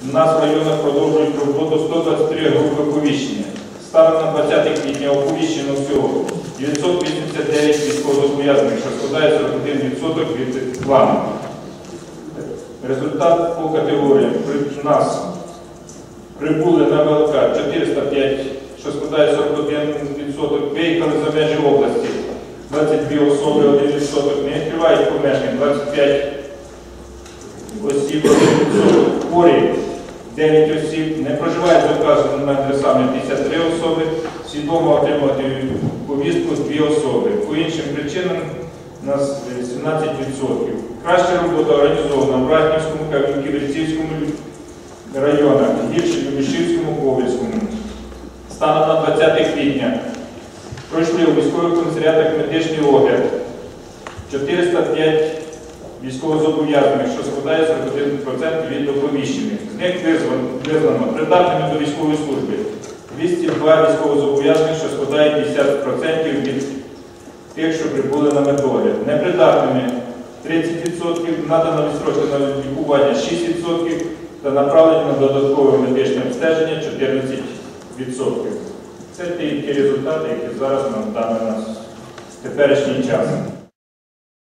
У нас в районах продовжують роботу 123 групи оповіщення. Станом на 20 квітня оповіщено всього 989 військовозобов'язаних, що складає 41% від плану. Результат по категоріям. При нас прибули на ВЛК 405, що складає 41%, виїхали за межі області 22 особи, 1%, не відкривають помешкання 25 осіб, 1%, хворі 9 осіб, не проживають за вказаними адресами 53 особи, свідомо отримати повістку 2 особи. По іншим причинам нас 17%. Краща робота організована в Братнівському, Кам'янки-Верцівському районах, в Любішівському, Ковальському. Станом на 20 квітня пройшли у військових комісаріатах медичний огляд 405 військовозобов'язаних, що складає 41% від оповіщених. З них визнано придатними до військової служби 202 військовозобов'язаних, що складає 50% від тих, що прибули на медогляд. Непридатними 30%, надано відстрочне на лікування 6% та направлені на додаткове медичне обстеження 14%. Це ті, результати, які зараз нам дали в теперішній час.